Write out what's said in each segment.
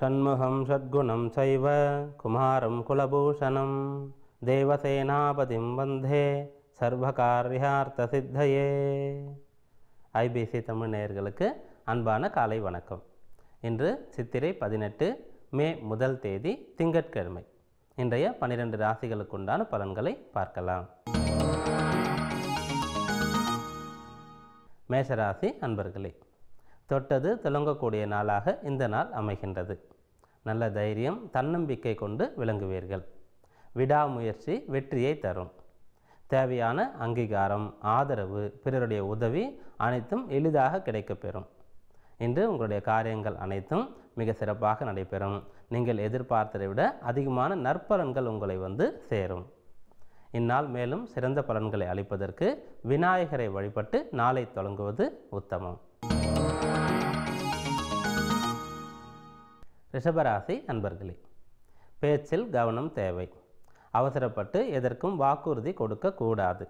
षण्मुखं षड्गुणं चैव कुमारं कुलभूषणं देवसेनापतिं वन्दे சர்வகாரியார்த்தசித்தையே ஐபிசி தமிழ் நேயர்களுக்கு அன்பான காலை வணக்கம் இன்று சித்திரை பதினெட்டு மே முதல் தேதி திங்கட்கிழமை இன்றைய பன்னிரண்டு ராசிகளுக்குண்டான பலன்களை பார்க்கலாம் மேஷராசி அன்பர்களே தொட்டது துலங்கக்கூடிய நாளாக இந்த நாள் அமைகின்றது நல்ல தைரியம் தன்னம்பிக்கை கொண்டு விளங்குவீர்கள் விடாமுயற்சி வெற்றியை தரும். தேவையான அங்கீகாரம் ஆதரவு பிறருடைய உதவி அனைத்தும் எளிதாக கிடைக்கப்பெறும். இன்று உங்களுடைய காரியங்கள் அனைத்தும் மிக சிறப்பாக நடைபெறும். நீங்கள் எதிர்பார்த்ததை விட அதிகமான நற்பலன்கள் உங்களை வந்து சேரும். இந்நாள் மேலும் சிறந்த பலன்களை அளிப்பதற்கு விநாயகரை வழிபட்டு நாளை தொடங்குவது உத்தமம். ரிஷபராசி அன்பர்களே பேச்சில் கவனம் தேவை. அவசரப்பட்டு எதற்கும் வாக்குறுதி கொடுக்க கூடாது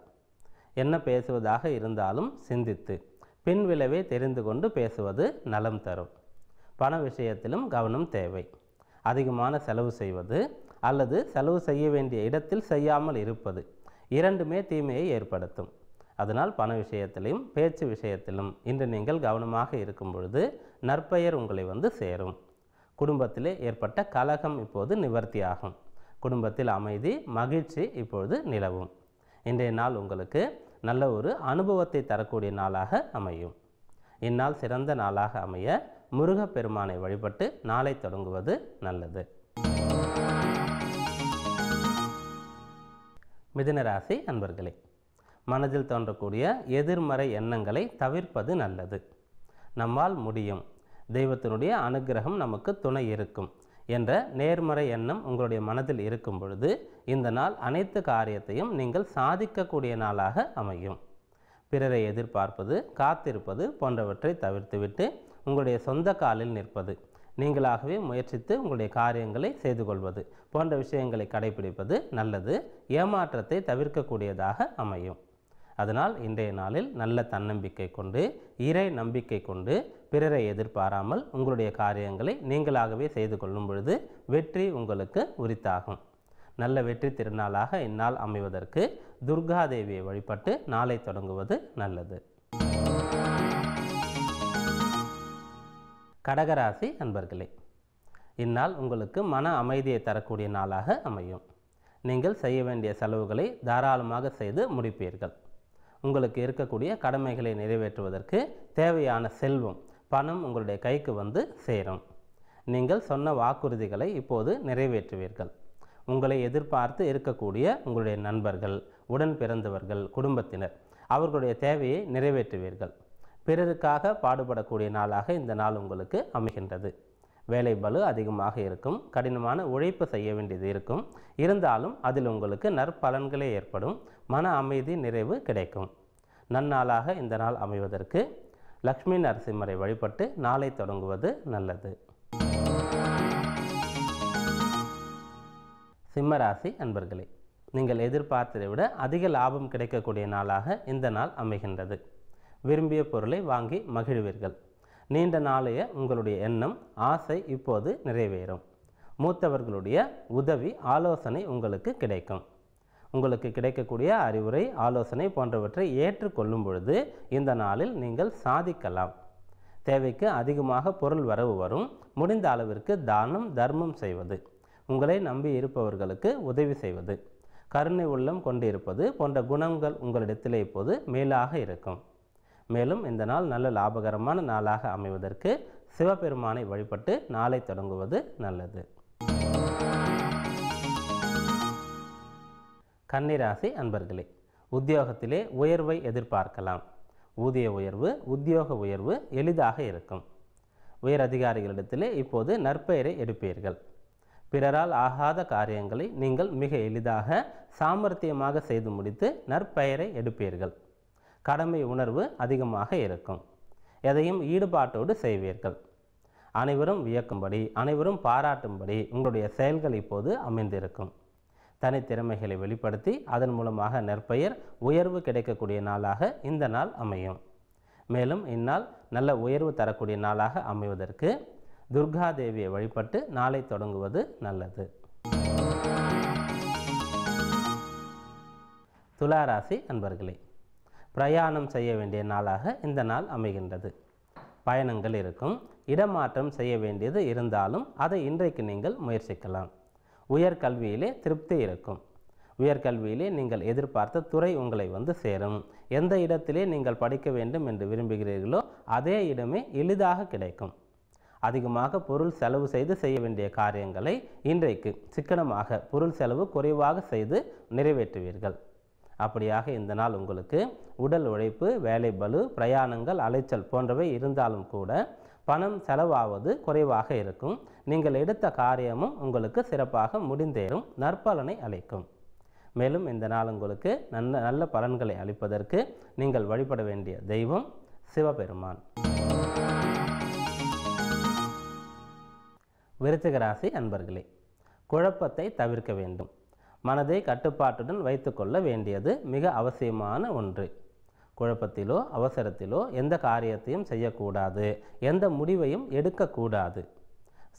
என்ன பேசுவதாக இருந்தாலும் சிந்தித்து பின் விளைவை தெரிந்து கொண்டு பேசுவது நலம் தரும். பண விஷயத்திலும் கவனம் தேவை. அதிகமான செலவு செய்வது அல்லது செலவு செய்ய வேண்டிய இடத்தில் செய்யாமல் இருப்பது இரண்டுமே தீமையை ஏற்படுத்தும். அதனால் பண விஷயத்திலும் பேச்சு விஷயத்திலும் இன்று நீங்கள் கவனமாக இருக்கும் பொழுது நற்பெயர் உங்களை வந்து சேரும். குடும்பத்திலே ஏற்பட்ட கலகம் இப்போது நிவர்த்தியாகும். குடும்பத்தில் அமைதி மகிழ்ச்சி இப்பொழுது நிலவும். இன்றைய நாள் உங்களுக்கு நல்ல ஒரு அனுபவத்தை தரக்கூடிய நாளாக அமையும். இந்நாள் சிறந்த நாளாக அமைய முருகப்பெருமானை வழிபட்டு நாளை தொடங்குவது நல்லது. மிதுனராசி அன்பர்களே மனதில் தோன்றக்கூடிய எதிர்மறை எண்ணங்களை தவிர்ப்பது நல்லது. நம்மால் முடியும். தெய்வத்தினுடைய அனுக்கிரகம் நமக்கு துணை இருக்கும். என்ற நேர்மறை எண்ணம் உங்களுடைய மனதில் இருக்கும் பொழுது இந்த நாள் அனைத்து காரியத்தையும் நீங்கள் சாதிக்கக்கூடிய நாளாக அமையும். பிறரை எதிர்பார்ப்பது காத்திருப்பது போன்றவற்றை தவிர்த்துவிட்டு உங்களுடைய சொந்த காலில் நிற்பது. நீங்களாகவே முயற்சித்து உங்களுடைய காரியங்களை செய்து கொள்வது போன்ற விஷயங்களை கடைபிடிப்பது நல்லது. ஏமாற்றத்தை தவிர்க்கக்கூடியதாக அமையும். அதனால் இன்றைய நாளில் நல்ல தன்னம்பிக்கை கொண்டு இறை நம்பிக்கை கொண்டு பிறரை எதிர்பாராமல் உங்களுடைய காரியங்களை நீங்களாகவே செய்து கொள்ளும் பொழுது வெற்றி உங்களுக்கு உரித்தாகும். நல்ல வெற்றி திருநாளாக இந்நாள் அமைவதற்கு துர்காதேவியை வழிபட்டு நாளை தொடங்குவது நல்லது. கடகராசி அன்பர்களே இந்நாள் உங்களுக்கு மன அமைதியை தரக்கூடிய நாளாக அமையும். நீங்கள் செய்ய வேண்டிய செலவுகளை தாராளமாக செய்து முடிப்பீர்கள். உங்களுக்கு இருக்கக்கூடிய கடமைகளை நிறைவேற்றுவதற்கு தேவையான செல்வம் பணம் உங்களுடைய கைக்கு வந்து சேரும். நீங்கள் சொன்ன வாக்குறுதிகளை இப்போது நிறைவேற்றுவீர்கள். உங்களை எதிர்பார்த்து இருக்கக்கூடிய உங்களுடைய நண்பர்கள் உடன் பிறந்தவர்கள் குடும்பத்தினர் அவர்களுடைய தேவையை நிறைவேற்றுவீர்கள். பிறருக்காக பாடுபடக்கூடிய நாளாக இந்த நாள் உங்களுக்கு அமைகின்றது. வேலை பலு அதிகமாக இருக்கும் கடினமான உழைப்பு செய்ய வேண்டியது இருக்கும். இருந்தாலும் அதில் உங்களுக்கு நற்பலன்களே ஏற்படும். மன அமைதி நிறைவு கிடைக்கும். நன்னாளாக இந்த நாள் அமைவதற்கு லக்ஷ்மி நரசிம்மரை வழிபட்டு நாளை தொடங்குவது நல்லது. சிம்மராசி அன்பர்களே நீங்கள் எதிர்பார்த்ததை விட அதிக லாபம் கிடைக்கக்கூடிய நாளாக இந்த நாள் அமைகின்றது. விரும்பிய பொருளை வாங்கி மகிழ்வீர்கள். நீண்ட நாளைய உங்களுடைய எண்ணம் ஆசை இப்போது நிறைவேறும். மூத்தவர்களுடைய உதவி ஆலோசனை உங்களுக்கு கிடைக்கும். உங்களுக்கு கிடைக்கக்கூடிய அறிவுரை ஆலோசனை போன்றவற்றை ஏற்றுக்கொள்ளும் பொழுது இந்த நாளில் நீங்கள் சாதிக்கலாம். தேவைக்கு அதிகமாக பொருள் வரவு வரும். முடிந்த அளவிற்கு தானம் தர்மம் செய்வது. உங்களை நம்பி இருப்பவர்களுக்கு உதவி செய்வது. கருணை உள்ளம் கொண்டிருப்பது போன்ற குணங்கள் உங்களிடத்திலே இப்போது மேலாக இருக்கும். மேலும் இந்த நாள் நல்ல லாபகரமான நாளாக அமைவதற்கு சிவபெருமானை வழிபட்டு நாளை தொடங்குவது நல்லது. கன்னிராசி அன்பர்களே உத்தியோகத்திலே உயர்வை எதிர்பார்க்கலாம். ஊதிய உயர்வு உத்தியோக உயர்வு எளிதாக இருக்கும். உயர் அதிகாரிகளிடத்திலே இப்போது நற்பெயரை எடுப்பீர்கள். பிறரால் ஆகாத காரியங்களை நீங்கள் மிக எளிதாக சாமர்த்தியமாக செய்து முடித்து நற்பெயரை எடுப்பீர்கள். கடமை உணர்வு அதிகமாக இருக்கும். எதையும் ஈடுபாட்டோடு செய்வீர்கள். அனைவரும் வியக்கும்படி அனைவரும் பாராட்டும்படி உங்களுடைய செயல்கள் இப்போது அமைந்திருக்கும். தனித்திறமைகளை வெளிப்படுத்தி அதன் மூலமாக நற்பெயர் உயர்வு கிடைக்கக்கூடிய நாளாக இந்த நாள் அமையும். மேலும் இந்நாள் நல்ல உயர்வு தரக்கூடிய நாளாக அமைவதற்கு துர்கா தேவியை வழிபட்டு நாளை தொடங்குவது நல்லது. துளாராசி அன்பர்களே பிரயாணம் செய்ய வேண்டிய நாளாக இந்த நாள் அமைகின்றது. பயணங்கள் இருக்கும் இடமாற்றம் செய்ய வேண்டியது இருந்தாலும் அதை இன்றைக்கு நீங்கள் முயற்சிக்கலாம். உயர்கல்வியிலே திருப்தி இருக்கும். உயர்கல்வியிலே நீங்கள் எதிர்பார்த்த துறை உங்களை வந்து சேரும். எந்த இடத்திலே நீங்கள் படிக்க வேண்டும் என்று விரும்புகிறீர்களோ அதே இடமே எளிதாக கிடைக்கும். அதிகமாக பொருள் செலவு செய்து செய்ய வேண்டிய காரியங்களை இன்றைக்கு சிக்கனமாக பொருள் செலவு குறைவாக செய்து நிறைவேற்றுவீர்கள். அப்படியாக இந்த நாள் உங்களுக்கு உடல் உழைப்பு வேலை பலு பிரயாணங்கள் அலைச்சல் போன்றவை இருந்தாலும் கூட பணம் செலவாவது குறைவாக இருக்கும். நீங்கள் எடுத்த காரியமும் உங்களுக்கு சிறப்பாக முடிந்தேறும். நற்பலனை அளிக்கும். மேலும் இந்த நாள் உங்களுக்கு நல்ல நல்ல பலன்களை அளிப்பதற்கு நீங்கள் வழிபட வேண்டிய தெய்வம் சிவபெருமான். விருச்சிக ராசி அன்பர்களே குழப்பத்தை தவிர்க்க வேண்டும். மனதை கட்டுப்பாட்டுடன் வைத்துக்கொள்ள வேண்டியது மிக அவசியமான ஒன்று. குழப்பத்திலோ அவசரத்திலோ எந்த காரியத்தையும் செய்யக்கூடாது. எந்த முடிவையும் எடுக்கக்கூடாது.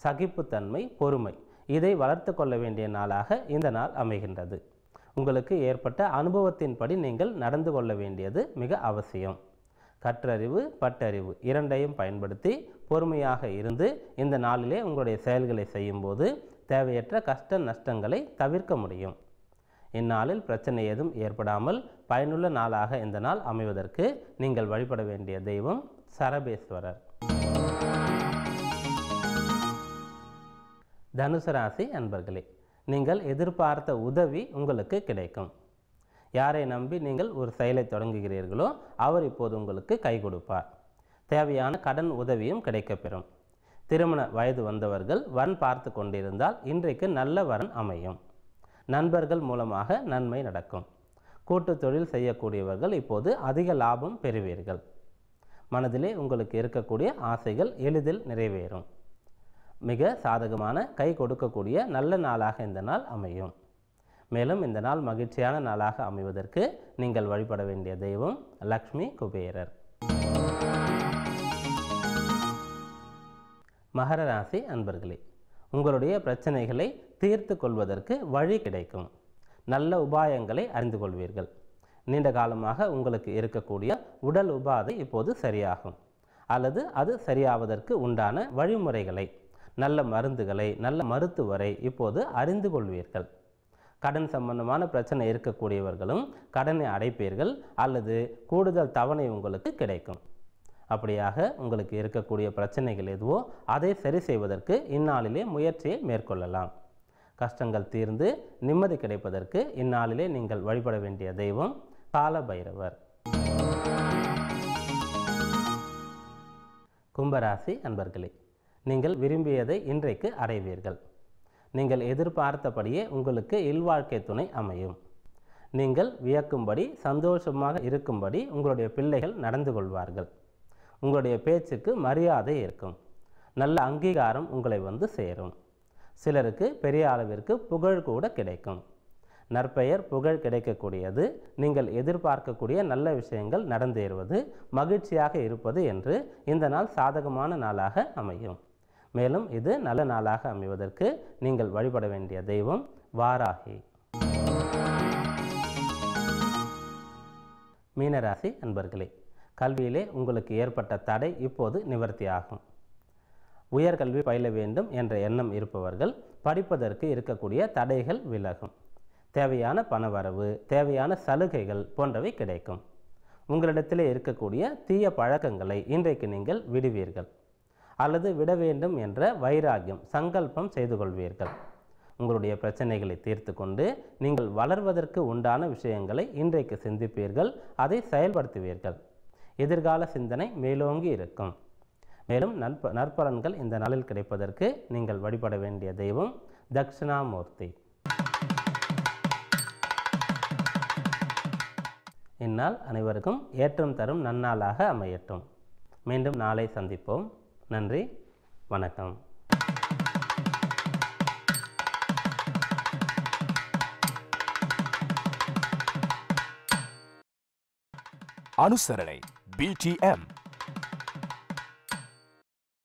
சகிப்புத்தன்மை பொறுமை. இதை வளர்த்து கொள்ள வேண்டிய நாளாக இந்த நாள் அமைகின்றது. உங்களுக்கு ஏற்பட்ட அனுபவத்தின்படி நீங்கள் நடந்து கொள்ள வேண்டியது மிக அவசியம். கற்றறிவு பட்டறிவு இரண்டையும் பயன்படுத்தி பொறுமையாக இருந்து இந்த நாளிலே உங்களுடைய செயல்களை செய்யும்போது தேவையற்ற கஷ்ட நஷ்டங்களை தவிர்க்க முடியும். இந்நாளில் பிரச்சனை ஏதும் ஏற்படாமல் பயனுள்ள நாளாக இந்த நாள் அமைவதற்கு நீங்கள் வழிபட வேண்டிய தெய்வம் சரபேஸ்வரர். தனுசு ராசி அன்பர்களே நீங்கள் எதிர்பார்த்த உதவி உங்களுக்கு கிடைக்கும். யாரை நம்பி நீங்கள் ஒரு செயலை தொடங்குகிறீர்களோ அவர் இப்போது உங்களுக்கு கை கொடுப்பார். தேவையான கடன் உதவியும் கிடைக்கப்பெறும். திருமண வயது வந்தவர்கள் வரன் பார்த்து கொண்டிருந்தால் இன்றைக்கு நல்ல வரன் அமையும். நண்பர்கள் மூலமாக நன்மை நடக்கும். கூட்டு தொழில் செய்யக்கூடியவர்கள் இப்போது அதிக லாபம் பெறுவீர்கள். மனதிலே உங்களுக்கு இருக்கக்கூடிய ஆசைகள் எளிதில் நிறைவேறும். மிக சாதகமான கை கொடுக்கக்கூடிய நல்ல நாளாக இந்த நாள் அமையும். மேலும் இந்த நாள் மகிழ்ச்சியான நாளாக அமைவதற்கு நீங்கள் வழிபட வேண்டிய தெய்வம் லக்ஷ்மி குபேரர். மகர ராசி அன்பர்களே உங்களுடைய பிரச்சனைகளை தீர்த்து கொள்வதற்கு வழி கிடைக்கும். நல்ல உபாயங்களை அறிந்து கொள்வீர்கள் நீண்ட காலமாக உங்களுக்கு இருக்கக்கூடிய உடல் உபாதை இப்போது சரியாகும். அல்லது அது சரியாவதற்கு உண்டான வழிமுறைகளை நல்ல மருந்துகளை நல்ல மருத்துவரை இப்போது அறிந்து கொள்வீர்கள் கடன் சம்பந்தமான பிரச்சனை இருக்கக்கூடியவர்களும் கடனை அடைப்பீர்கள் அல்லது கூடுதல் தவணை உங்களுக்கு கிடைக்கும். அப்படியாக உங்களுக்கு இருக்கக்கூடிய பிரச்சனைகள் எதுவோ அதை சரி செய்வதற்கு இந்நாளிலே முயற்சியை மேற்கொள்ளலாம். கஷ்டங்கள் தீர்ந்து நிம்மதி கிடைப்பதற்கு இந்நாளிலே நீங்கள் வழிபட வேண்டிய தெய்வம் கால பைரவர் கும்பராசி அன்பர்களே நீங்கள் விரும்பியதை இன்றைக்கு அடைவீர்கள். நீங்கள் எதிர்பார்த்தபடியே உங்களுக்கு இல்வாழ்க்கை துணை அமையும். நீங்கள் வியக்கும்படி சந்தோஷமாக இருக்கும்படி உங்களுடைய பிள்ளைகள் நடந்து கொள்வார்கள். உங்களுடைய பேச்சுக்கு மரியாதை இருக்கும். நல்ல அங்கீகாரம் உங்களை வந்து சேரும். சிலருக்கு பெரிய அளவிற்கு புகழ் கூட கிடைக்கும். நற்பெயர் புகழ் கிடைக்கக்கூடியது. நீங்கள் எதிர்பார்க்கக்கூடிய நல்ல விஷயங்கள் நடந்தேறுவது மகிழ்ச்சியாக இருப்பது என்று இந்த நாள் சாதகமான நாளாக அமையும். மேலும் இது நல்ல நாளாக அமைவதற்கு நீங்கள் வழிபட வேண்டிய தெய்வம் வாராகி. மீனராசி அன்பர்களே கல்வியிலே உங்களுக்கு ஏற்பட்ட தடை இப்போது நிவர்த்தியாகும். உயர்கல்வி பயில வேண்டும் என்ற எண்ணம் இருப்பவர்கள் படிப்பதற்கு இருக்கக்கூடிய தடைகள் விலகும். தேவையான பணவரவு தேவையான சலுகைகள் போன்றவை கிடைக்கும். உங்களிடத்திலே இருக்கக்கூடிய தீய பழக்கங்களை இன்றைக்கு நீங்கள் விடுவீர்கள். அல்லது விட வேண்டும் என்ற வைராகியம் சங்கல்பம் செய்து கொள்வீர்கள். உங்களுடைய பிரச்சனைகளை தீர்த்து கொண்டு நீங்கள் வளர்வதற்கு உண்டான விஷயங்களை இன்றைக்கு சிந்திப்பீர்கள் அதை செயல்படுத்துவீர்கள். எதிர்கால சிந்தனை மேலோங்கி இருக்கும். மேலும் நற்ப நற்பலன்கள் இந்த நாளில் கிடைப்பதற்கு நீங்கள் வழிபட வேண்டிய தெய்வம் தக்ஷணாமூர்த்தி இந்நாள் அனைவருக்கும் ஏற்றம் தரும் நன்னாளாக அமையட்டும். மீண்டும் நாளை சந்திப்போம். நன்றி வணக்கம். அனுசரணை பிடிஎம்